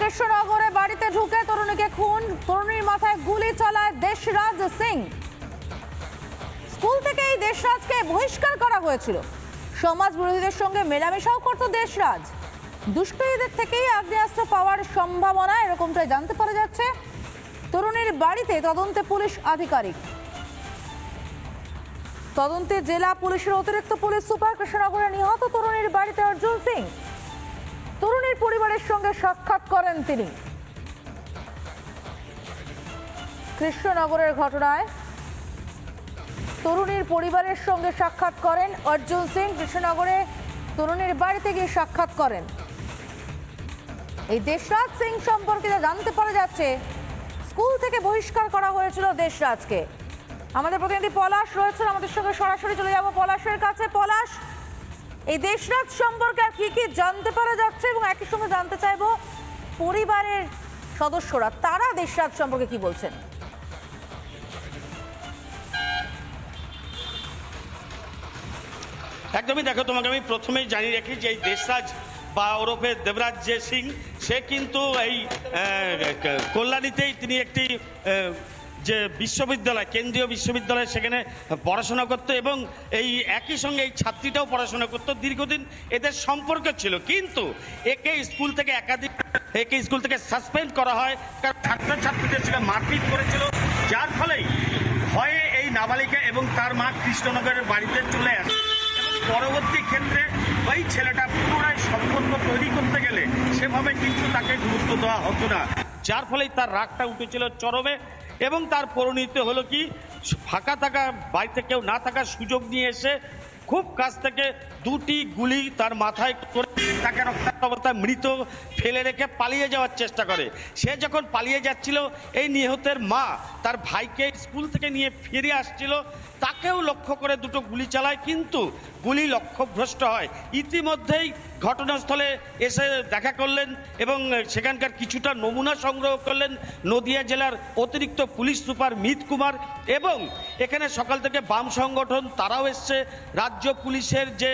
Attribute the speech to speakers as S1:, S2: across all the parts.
S1: কৃষ্ণনগরে বাড়িতে ঢুকে তরুণীকে খুন। তরুণীর মাথায় গুলি চালায় দেশরাজ সিং। স্কুল থেকে এই দেশরাজকে বহিষ্কার করা হয়েছিল। সমাজ বিরোধীদের সঙ্গে মেলামেশাও করত দেশরাজ। দুষ্কৃতীদের থেকেই আগ্নেয়াস্ত্র পাওয়ার সম্ভাবনা এরকমটাই জানতে পারা যাচ্ছে। তরুণীর বাড়িতে তদন্তে পুলিশ আধিকারিক। তদন্তে জেলা পুলিশের অতিরিক্ত পুলিশ সুপার কৃষ্ণনগরে নিহত তরুণীর বাড়িতে অর্জুন সিং। পরিবারের সঙ্গে সাক্ষাৎ করেন তিনি। কৃষ্ণনগরের ঘটনায় তরুণীর পরিবারের সঙ্গে সাক্ষাৎ করেন অর্জুন সিং। কৃষ্ণনগরে তরুণীর বাড়িতে গিয়ে সাক্ষাৎ করেন। এই দেশরাজ সিং সম্পর্কে যা জানতে পারা যাচ্ছে, স্কুল থেকে বহিষ্কার করা হয়েছিল দেশরাজকে। আমাদের প্রতিনিধি পলাশ রয়েছেন, আমাদের সঙ্গে সরাসরি চলে যাব। পলাশের কাছে। পলাশ এই দেশরাজ সম্পর্কে আর কি কি জানতে পারা যাচ্ছে এবং একই সঙ্গে জানতে চাইব পরিবারের সদস্যরা, তারা দেশরাজ সম্পর্কে কি বলছেন?
S2: একদমই দেখো, তোমাকে আমি প্রথমেই জানিয়ে রাখি যে এই দেশরাজ বা ওরফে দেবরাজ জে সিং, সে কিন্তু এই কল্যাণীতেই তিনি একটি যে বিশ্ববিদ্যালয়, কেন্দ্রীয় বিশ্ববিদ্যালয় সেখানে পড়াশোনা করতো এবং এই একই সঙ্গে এই ছাত্রীটাও পড়াশোনা করতো দীর্ঘদিন। এদের সম্পর্ক ছিল। কিন্তু একে স্কুল থেকে একাধিক, একে স্কুল থেকে সাসপেন্ড করা হয়। কারণ ছাত্রছাত্রীদের সঙ্গে মারপিট করেছিল। যার ফলেই ভয়ে এই নাবালিকা এবং তার মা কৃষ্ণনগরের বাড়িতে চলে আসে। পরবর্তী ক্ষেত্রে ওই ছেলেটা পুনরায় সম্পর্ক তৈরি করতে গেলে সেভাবে কিন্তু তাকে গুরুত্ব দেওয়া হতো না। যার ফলেই তার রাগটা উঠেছিল চরমে। এবং তার পরিণতি হলো কি? ফাঁকা থাকা বাড়িতে কেউ না থাকার সুযোগ নিয়ে এসে খুব কাছ থেকে দুটি গুলি তার মাথায় করে তাকে অবস্থায় মৃত ফেলে রেখে পালিয়ে যাওয়ার চেষ্টা করে। সে যখন পালিয়ে যাচ্ছিল, এই নিহতের মা তার ভাইকে স্কুল থেকে নিয়ে ফিরে আসছিল। তাকেও লক্ষ্য করে দুটো গুলি চালায়, কিন্তু গুলি লক্ষ্যভ্রষ্ট হয়। ইতিমধ্যেই ঘটনাস্থলে এসে দেখা করলেন এবং সেখানকার কিছুটা নমুনা সংগ্রহ করলেন নদিয়া জেলার অতিরিক্ত পুলিশ সুপার মিত কুমার এবং এখানে সকাল থেকে বাম সংগঠন তারাও এসছে। রাজ্য পুলিশের যে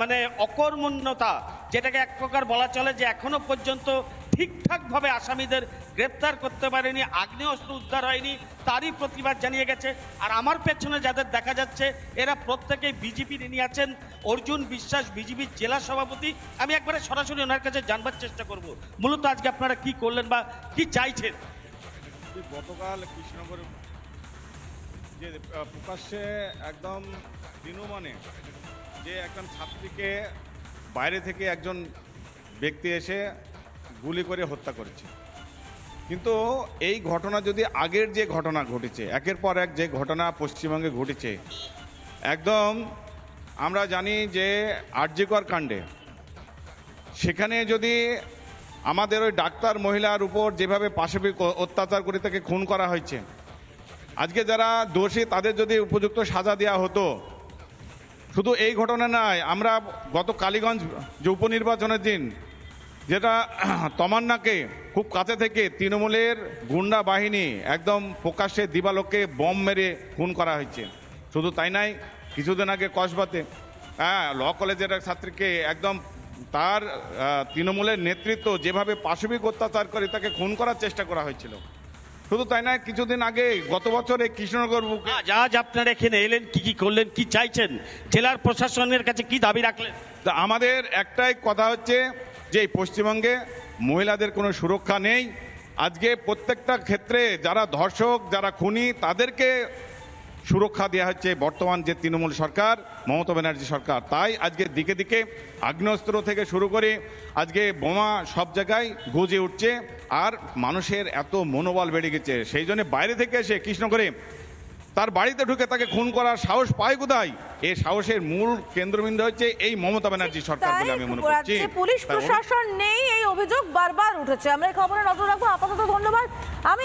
S2: মানে অকর্মণ্যতা, যেটাকে এক প্রকার বলা চলে যে এখনও পর্যন্ত ঠিকঠাকভাবে আসামিদের গ্রেপ্তার করতে পারেনি, আগ্নেয়াস্ত্র উদ্ধার হয়নি, তারই প্রতিবাদ জানিয়ে গেছে। আর আমার পেছনে যাদের দেখা যাচ্ছে, এরা প্রত্যেকেই বিজেপি নিয়ে আছেন। অর্জুন বিশ্বাস বিজেপির জেলা সভাপতি। আমি একবারে সরাসরি ওনার কাছে জানবার চেষ্টা করব। মূলত আজকে আপনারা কি করলেন বা কি চাইছেন?
S3: গতকাল কৃষ্ণনগর যে প্রকাশ্যে একদম দিনমনে যে একজন ছাত্রীকে বাইরে থেকে একজন ব্যক্তি এসে গুলি করে হত্যা করেছে। কিন্তু এই ঘটনা যদি আগের যে ঘটনা ঘটেছে, একের পর এক যে ঘটনা পশ্চিমবঙ্গে ঘটেছে, একদম আমরা জানি যে আর্যিকর কাণ্ডে, সেখানে যদি আমাদের ওই ডাক্তার মহিলার উপর যেভাবে পাশবিক অত্যাচার করে তাকে খুন করা হয়েছে আজকে যারা দোষী, তাদের যদি উপযুক্ত সাজা দেওয়া হতো, শুধু এই ঘটনা নয়, আমরা গত কালীগঞ্জ যে উপনির্বাচনের দিন, যেটা তমান্নাকে খুব কাছে থেকে তৃণমূলের গুন্ডা বাহিনী একদম প্রকাশ্যে দিবালোককে বম মেরে খুন করা হয়েছে। শুধু তাই নাই, কিছুদিন আগে কসবাতে হ্যাঁ ল কলেজের এক ছাত্রীকে একদম তার তৃণমূলের নেতৃত্ব যেভাবে পাশবিক অত্যাচার করে তাকে খুন করার চেষ্টা করা হয়েছিল। শুধু তাই না কিছুদিন আগে গত বছরে কৃষ্ণনগর যা
S2: আজ আজ আপনারা এখানে এলেন কি কি করলেন কি চাইছেন? জেলার প্রশাসনের কাছে কি দাবি রাখলেন?
S3: তা আমাদের একটাই কথা হচ্ছে যে পশ্চিমবঙ্গে মহিলাদের কোনো সুরক্ষা নেই। আজকে প্রত্যেকটা ক্ষেত্রে যারা ধর্ষক যারা খুনি তাদেরকে সুরক্ষা দেওয়া হচ্ছে বর্তমান যে তৃণমূল সরকার মমতা ব্যানার্জি সরকার। তাই আজকে দিকে দিকে আগ্নেয়াস্ত্র থেকে শুরু করে আজকে বোমা সব জায়গায় গজে উঠছে আর মানুষের এত মনোবল বেড়ে গেছে। সেই জন্য বাইরে থেকে এসে কৃষ্ণগরে তার বাড়িতে ঢুকে তাকে খুন করার সাহস পায় কোথায়? এই সাহসের মূল কেন্দ্রবিন্দু হচ্ছে এই মমতা ব্যানার্জি সরকার বলে আমি মনে করছি।
S1: পুলিশ প্রশাসন নেই এই অভিযোগ বারবার উঠেছে। আমরা এই খবরে নজর রাখব। আপাতত ধন্যবাদ। আমি